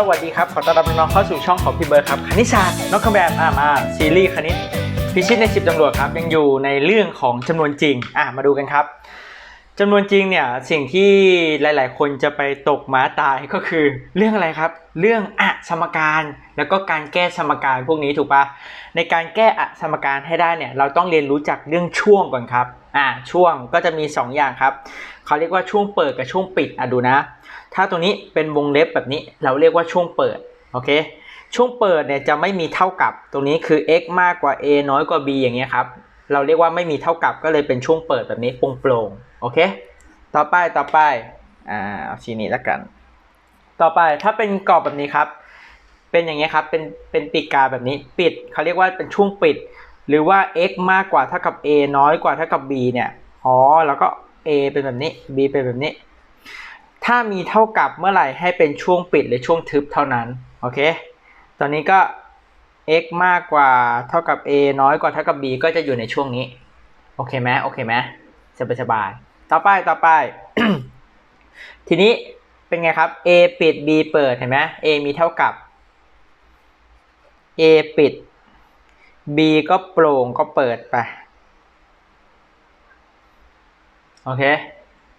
สวัสดีครับ ขอต้อนรับน้องๆเข้าสู่ช่องของพี่เบิร์ดครับคณิตศาสตร์น้องคำแบบอ่ามาซีรีส์คณิตพิชิตในสิบตำรวจครับยังอยู่ในเรื่องของจำนวนจริงอะมาดูกันครับจำนวนจริงเนี่ยสิ่งที่หลายๆ คนจะไปตกม้าตายก็คือ เรื่องอะไรครับ เรื่องอะสมการแล้วก็การแก้สมการพวกนี้ถูกปะในการแก้อะสมการให้ได้เนี่ยเราต้องเรียนรู้จักเรื่องช่วงก่อนครับอะช่วงก็จะมี 2 อย่างครับเขาเรียกว่าช่วงเปิดกับช่วงปิดอะดูนะ ถ้าตรงนี้เป็นวงเล็บแบบนี้เราเรียกว่าช่วงเปิดโอเคช่วงเปิดเนี่ยจะไม่มีเท่ากับตรงนี้คือ x มากกว่า a น้อยกว่า b อย่างเงี้ยครับเราเรียกว่าไม่มีเท่ากับก็เลยเป็นช่วงเปิดแบบนี้โปร่งๆโอเค ต่อไปต่อไปอ่าเอาชีนี้แล้วกัน ต่อไปถ้าเป็นกรอบแบบนี้ครับ เป็นอย่างเงี้ยครับเป็นเป็นปีกกาแบบนี้ปิดเขาเรียกว่าเป็นช่วงปิด หรือว่า x มากกว่าเท่ากับ a น้อยกว่าเท่ากับ b เนี่ยอ๋อแล้วก็ a เป็นแบบนี้ b เป็นแบบนี้ ถ้ามีเท่ากับเมื่อไหร่ให้เป็นช่วงปิดหรือช่วงทึบเท่านั้น โอเค ตอนนี้ก็ x มากกว่าเท่ากับ a น้อยกว่าเท่ากับ b ก็จะอยู่ในช่วงนี้ โอเคไหมโอเคไหมสบายสบายๆต่อไป ต่อไป ทีนี้เป็นไงครับ a ปิด b เปิด เห็นไหม a มีเท่ากับ a ปิด b ก็โปร่งก็เปิดไป โอเค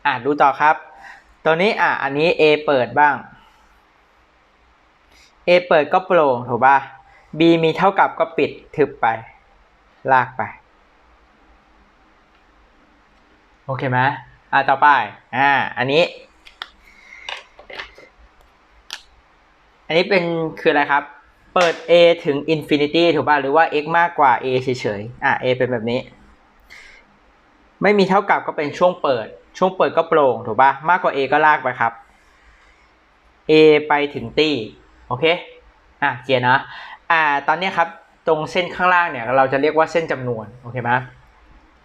อะดูต่อครับ ตัวนี้อะอันนี้ a เปิดบ้าง A เปิดก็โปร่งถูกป่ะ B มีเท่ากับก็ปิดทึบไป ลากไป โอเคไหมอะต่อไปอ่าอันนี้ อันนี้เป็นคืออะไรครับ เปิด A ถึง infinity ถูกป่ะ หรือว่า x มากกว่า a เฉยๆอะ a เป็นแบบนี้ ไม่มีเท่ากับก็เป็นช่วงเปิด ช่วงเปิดก็โปร่งถูกป่ะมากกว่า a ก็ลากไปครับ a ไปถึงตี้โอเคอะเขียนนะอ่าตอนนี้ครับตรงเส้นข้างล่างเนี่ยเราจะเรียกว่าเส้นจำนวนโอเคไหม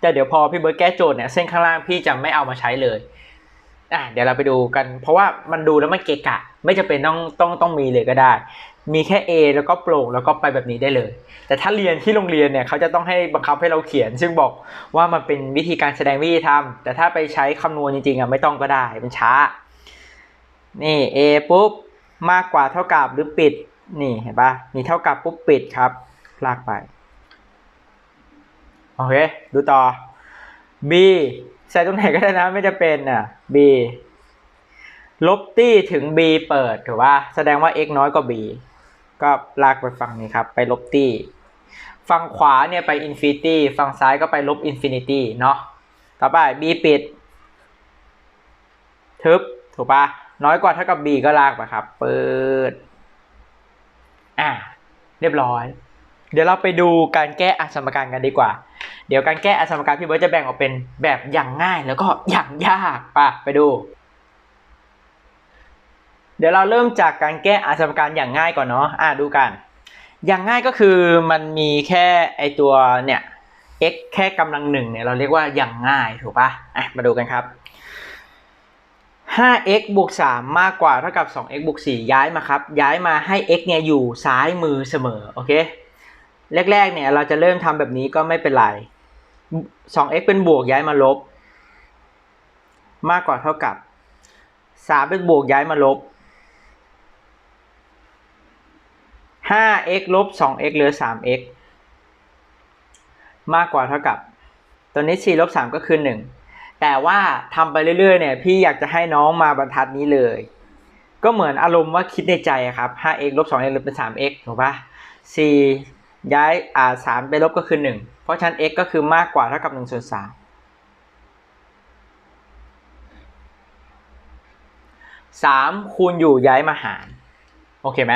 แต่เดี๋ยวพอพี่เบิร์ดแก้โจทย์เนี่ยเส้นข้างล่างพี่จะไม่เอามาใช้เลยอะเดี๋ยวเราไปดูกัน เพราะว่ามันดูแล้วมันเกะกะ ไม่จำเป็นต้องต้องต้องมีเลยก็ได้ มีแค่ A แล้วก็โปร่งแล้วก็ไปแบบนี้ได้เลย แต่ถ้าเรียนที่โรงเรียนเนี่ยเขาจะต้องให้บังคับให้เราเขียน ซึ่งบอกว่ามันเป็นวิธีการแสดงวิธีทำแต่ถ้าไปใช้คำนวณจริงๆอะไม่ต้องก็ได้มันช้า นี่ A ปุ๊บมากกว่าเท่ากับหรือปิด นี่เห็นปะมีเท่ากับปุ๊บปิดครับ ลากไป โอเค ดูต่อ B ใส่ตรงไหนก็ได้นะไม่จะเป็นอะ B ลบตี้ถึง B เปิดถือว่าแสดงว่า x น้อยกว่า b ก็ลากไปฝั่งนี้ครับ ไปลบตี้ ฝั่งขวาเนี่ยไป infinity ฝั่งซ้ายก็ไปลบ infinity เนาะ ต่อไป b ปิด ทึบ ถูกปะน้อยกว่าเท่ากับ b ก็ลากไปครับ เปิด อ่าเรียบร้อย เดี๋ยวเราไปดูการแก้อสมการกันดีกว่า เดี๋ยวการแก้อสมการพี่เบิร์ตจะแบ่งออกเป็นแบบอย่างง่ายแล้วก็อย่างยากป่ะไปดู เดี๋ยวเราเริ่มจากการแก้อสมการอย่างง่ายก่อนเนาะอ่าดูกัน อย่างง่ายก็คือมันมีแค่ไอตัวเนี่ย x แค่กำลังหนึ่งเนี่ยเราเรียกว่าอย่างง่ายถูกปะอะมาดูกันครับ 5x บวก3มากกว่าเท่ากับ 2x บวก4ย้ายมาครับ ย้ายมาให้ x เนี่ยอยู่ซ้ายมือเสมอ โอเค แรกๆเนี่ยเราจะเริ่มทำแบบนี้ก็ไม่เป็นไร 2x เป็นบวกย้ายมาลบ มากกว่าเท่ากับ 3 เป็นบวกย้ายมาลบ 5x ลบ 2x เหลือ 3x มากกว่าเท่ากับ ตัวนี้ 4 ลบ 3 ก็คือ 1 แต่ว่าทำไปเรื่อยๆ เนี่ย พี่อยากจะให้น้องมาบรรทัดนี้เลย ก็เหมือนอารมณ์ว่าคิดในใจครับ 5x ลบ 2x เหลือเป็น 3x ถูกปะ4ย้ายอ่า3ไปลบก็คือ 1 เพราะฉะนั้น x ก็คือมากกว่าเท่ากับ1ส่วน3 3คูณอยู่ย้ายมาหาร โอเคไหม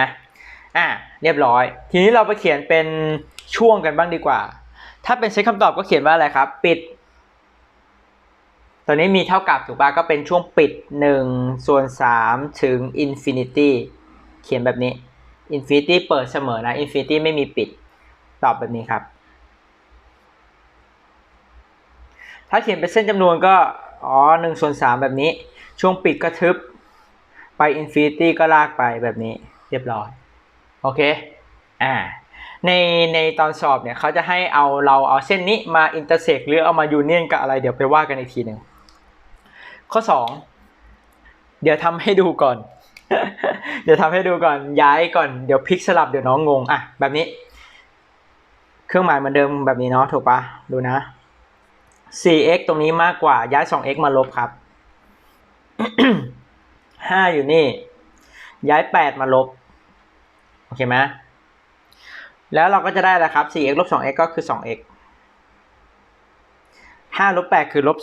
อะเรียบร้อย ทีนี้เราไปเขียนเป็นช่วงกันบ้างดีกว่า ถ้าเป็นเซตคำตอบก็เขียนว่าอะไรครับ ปิดตัวนี้มีเท่ากับถูกปะก็เป็นช่วงปิด1ส่วน3ถึง infinity เขียนแบบนี้ infinity เปิดเสมอนะ infinity ไม่มีปิด ตอบแบบนี้ครับ ถ้าเขียนเป็นเส้นจำนวนก็ อ๋อ1ส่วน3แบบนี้ ช่วงปิดก็ทึบ ไป infinity ก็ลากไปแบบนี้ เรียบร้อย เคอ่าในในตอนสอบเนี่ยเขาจะให้เอาเราเอาเส้นนี้มา intersect หรือเอามา union กับอะไรเดี๋ยวไปว่ากันอีกทีหนึ่งข้อ 2 เดี๋ยวทำให้ดูก่อน เดี๋ยวทำให้ดูก่อนย้ายก่อนเดี๋ยวพลิกสลับเดี๋ยวน้องงงอะแบบนี้ เครื่องหมายเหมือนเดิมแบบนี้เนาะถูกปะดูนะ 4x ตรงนี้มากกว่าย้าย 2x มาลบครับ 5 อยู่นี่ ย้าย 8 มาลบ โอเคไหมแล้วเราก็จะได้แล้วครับ 4x ลบ 2x ก็คือ 2x 5ลบ8คือลบ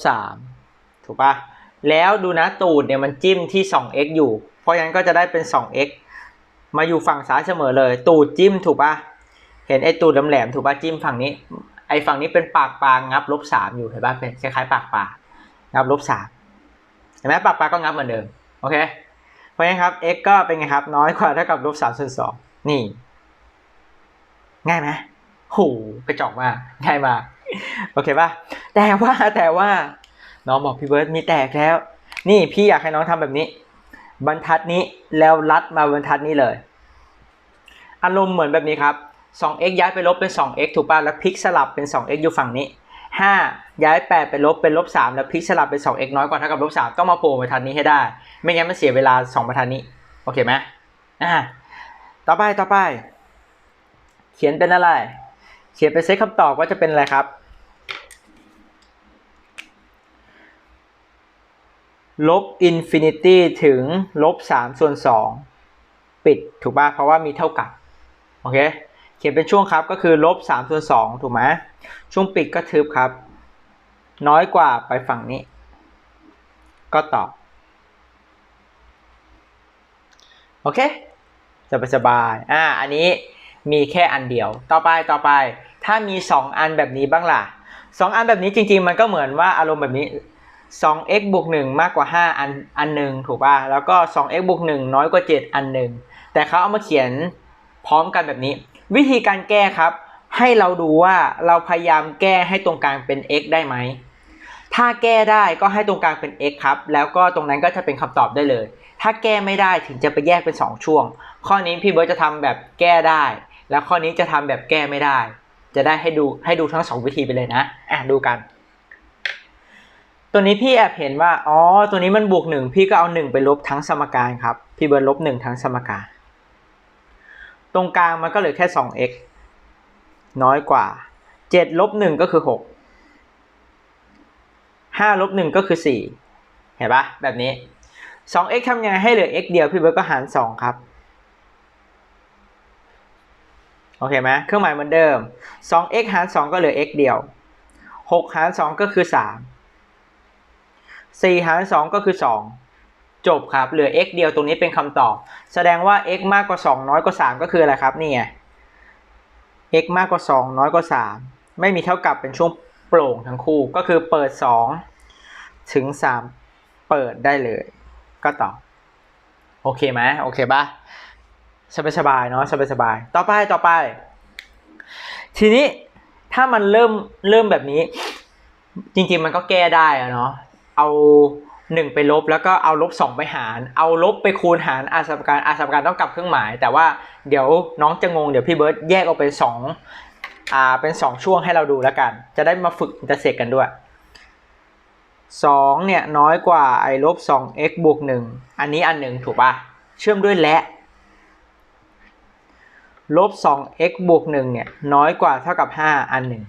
3 ถูกปะแล้วดูนะตูดเนี่ยมันจิ้มที่ 2x อยู่ เพราะฉะนั้นก็จะได้เป็น 2x มาอยู่ฝั่งซ้ายเสมอเลย ตูดจิ้มถูกปะเห็นไอ้ตูดแหลมๆถูกปะจิ้มฝั่งนี้ ไอ้ฝั่งนี้เป็นปากปลางับลบสามอยู่เห็นปะเป็นคล้ายๆปากปลางับลบสามเห็นไหมปากปลาก็งับเหมือนเดิม โอเค เพราะฉะนั้นครับ x ก็เป็นไงครับน้อยกว่าเท่ากับลบสามส่วนสอง นี่ ง่ายไหมโหกระจอกมากง่ายมากโอเคป่ะแต่ว่าแต่ว่า น้องบอกพี่เบิร์ดมีแตกแล้ว นี่พี่อยากให้น้องทำแบบนี้ บรรทัดนี้แล้วลัดมาบรรทัดนี้เลย อารมณ์เหมือนแบบนี้ครับ 2x ย้ายไปลบเป็น 2x ถูกป่ะแล้วพลิกสลับเป็น 2x อยู่ฝั่งนี้ 5 ย้าย 8 ไปลบเป็นลบ3แล้วพลิกสลับเป็น 2x น้อยกว่าเท่ากับลบ3ต้องมาโผล่บรรทัดนี้ให้ได้ ไม่งั้นมันเสียเวลา 2 บรรทัดนี้ โอเคไหมอ่า ต่อไปต่อไป เขียนเป็นอะไร เขียนเป็นเซตคำตอบว่าจะเป็นอะไรครับ ลบอินฟินิตี้ถึงลบ3ส่วน2ปิดถูกป่ะเพราะว่ามีเท่ากับ โอเค เขียนเป็นช่วงครับก็คือลบ3ส่วน2ถูกไหมช่วงปิดก็ทึบครับ น้อยกว่าไปฝั่งนี้ ก็ตอบ โอเค สบายสบายอ่าอันนี้มีแค่อันเดียว ต่อไปต่อไป ถ้ามี 2 อันแบบนี้บ้างล่ะ 2 อันแบบนี้จริง ๆ มันก็เหมือนว่าอารมณ์แบบนี้ 2x บวก1มากกว่า 5 อันอันหนึ่งถูกป่ะ แล้วก็ 2x บวก1น้อยกว่า 7 อันหนึ่งแต่เขาเอามาเขียนพร้อมกันแบบนี้ วิธีการแก้ครับ ให้เราดูว่าเราพยายามแก้ให้ตรงกลางเป็น x ได้ไหมถ้าแก้ได้ก็ให้ตรงกลางเป็น x ครับ แล้วก็ตรงนั้นก็จะเป็นคำตอบได้เลย ถ้าแก้ไม่ได้ถึงจะไปแยกเป็น 2 ช่วง ข้อนี้พี่เบิร์ตจะทำแบบแก้ได้ แล้วข้อนี้จะทำแบบแก้ไม่ได้ จะได้ให้ดูให้ดูทั้งสองวิธีไปเลยนะอะดูกัน ตัวนี้พี่แอบเห็นว่าอ๋อตัวนี้มันบวกหนึ่งพี่ก็เอาหนึ่งไปลบทั้งสมการครับพี่เบิร์ตลบหนึ่งทั้งสมการ ตรงกลางมันก็เหลือแค่ 2x น้อยกว่า 7 ลบ 1 ก็คือ 6 5 ลบ 1 ก็คือ 4 เห็นปะแบบนี้ 2x ทำยังไงให้เหลือ x เดียวพี่เบิร์ตก็หาร 2 ครับ โอเคไหมเครื่องหมายเหมือนเดิม 2x หาร 2 ก็เหลือ x เดียว 6 หาร 2 ก็คือ 3 4 หาร 2 ก็คือ 2 จบครับ เหลือ x เดียวตรงนี้เป็นคำตอบ แสดงว่า x มากกว่า 2 น้อยกว่า 3 ก็คืออะไรครับนี่ไง x มากกว่า 2 น้อยกว่า 3 ไม่มีเท่ากับเป็นช่วงโปร่งทั้งคู่ ก็คือเปิด 2 ถึง 3 เปิดได้เลย ก็ตอบโอเคไหมโอเคปะสบายสบายๆเนาะสบายสบายๆต่อไปต่อไป ทีนี้ถ้ามันเริ่มเริ่มแบบนี้ จริงๆมันก็แก้ได้อะเนาะเอาหนึ่งไปลบแล้วก็เอาลบสองไปหาร เอาลบไปคูณหารอาสมการอาสมการต้องกลับเครื่องหมาย แต่ว่าเดี๋ยวน้องจะงงเดี๋ยวพี่เบิร์ตแยกออกเป็นสองอ่าเป็นสองช่วงให้เราดูแล้วกัน จะได้มาฝึกอินเตอร์เซกกันด้วย สองเนี่ยน้อยกว่าไอ้ลบสอง x บวกหนึ่งอันนี้อันหนึ่งถูกปะเชื่อมด้วยและลบ 2x บวก 1 เนี่ย น้อยกว่าเท่ากับ 5 อันหนึ่ง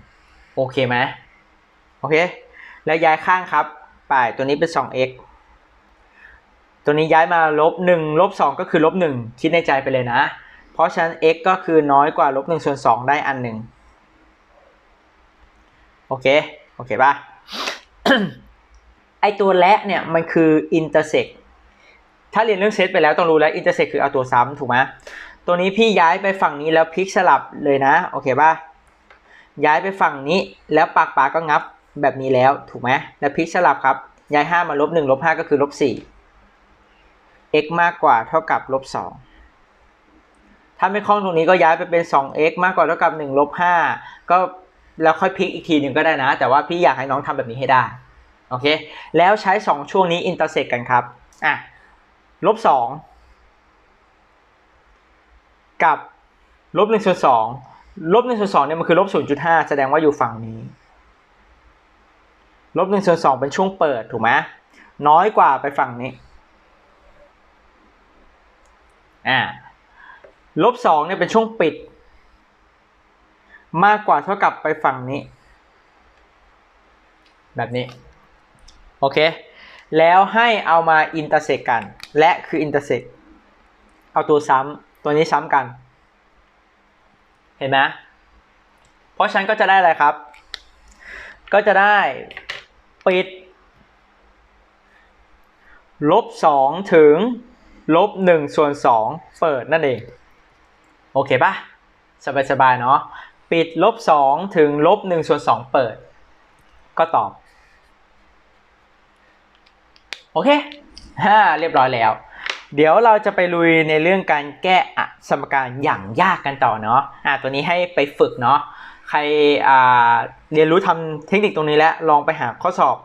โอเคไหมโอเค แล้วย้ายข้างครับไปตัวนี้เป็น 2x ตัวนี้ย้ายมาลบ 1 ลบ 2 ก็คือลบ 1 คิดในใจไปเลยนะ เพราะฉะนั้น x ก็คือน้อยกว่าลบ1ส่วน 2 ได้อันหนึ่งโอเค โอเคป่ะ ตัวและเนี่ยมันคือ intersect ถ้าเรียนเรื่องเซตไปแล้วต้องรู้แล้ว intersect คือเอาตัวซ้ำถูกไหมตัวนี้พี่ย้ายไปฝั่งนี้แล้วพลิกสลับเลยนะ โอเคป่ะย้ายไปฝั่งนี้แล้วปากปาก็งับแบบนี้แล้วถูกไหมแล้วพลิกสลับครับ ย้าย 5 มาลบ1ลบ5ก็คือลบ4 x มากกว่าเท่ากับลบ2ถ้าไม่คล่องตรงนี้ก็ย้ายไปเป็น 2x มากกว่าเท่ากับ1ลบ5ก็แล้วค่อยพลิกอีกทีหนึ่งก็ได้นะ แต่ว่าพี่อยากให้น้องทำแบบนี้ให้ได้ โอเค แล้วใช้ 2 ช่วงนี้อินเตอร์เซกกันครับ อะ ลบ 2 กับลบหนึ่งส่วนสองลบหนึ่งส่วนสองเนี่ยมันคือลบศูนย์จุดห้าแสดงว่าอยู่ฝั่งนี้ ลบหนึ่งส่วนสองเป็นช่วงเปิดถูกไหมน้อยกว่าไปฝั่งนี้ อ่า ลบสองเนี่ยเป็นช่วงปิด มากกว่าเท่ากับไปฝั่งนี้ แบบนี้ โอเค แล้วให้เอามาอินเตอร์เซกกัน และคืออินเตอร์เซกเอาตัวซ้ำตัวนี้ซ้ำกัน เห็นไหมเพราะฉันก็จะได้อะไรครับ ก็จะได้ปิดลบสองถึงลบหนึ่งส่วนสองเปิดนั่นเอง โอเคปะสบายๆเนาะปิดลบสองถึงลบหนึ่งส่วนสองเปิด ก็ตอบ โอเคฮ่าเรียบร้อยแล้ว เดี๋ยวเราจะไปลุยในเรื่องการแก้อสมการอย่างยากกันต่อเนาะอะตัวนี้ให้ไปฝึกเนาะใครอ่าเรียนรู้ทำเทคนิคตรงนี้แล้วลองไปหาข้อสอบ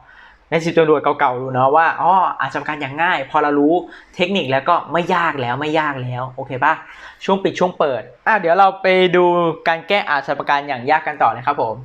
ในสิบตำรวจเก่าๆดูเนาะว่าอ๋ออาสมการอย่างง่าย พอเรารู้เทคนิคแล้วก็ไม่ยากแล้วไม่ยากแล้วโอเคปะช่วงปิดช่วงเปิดอะเดี๋ยวเราไปดูการแก้อาสมการอย่างยากกันต่อเลยครับผม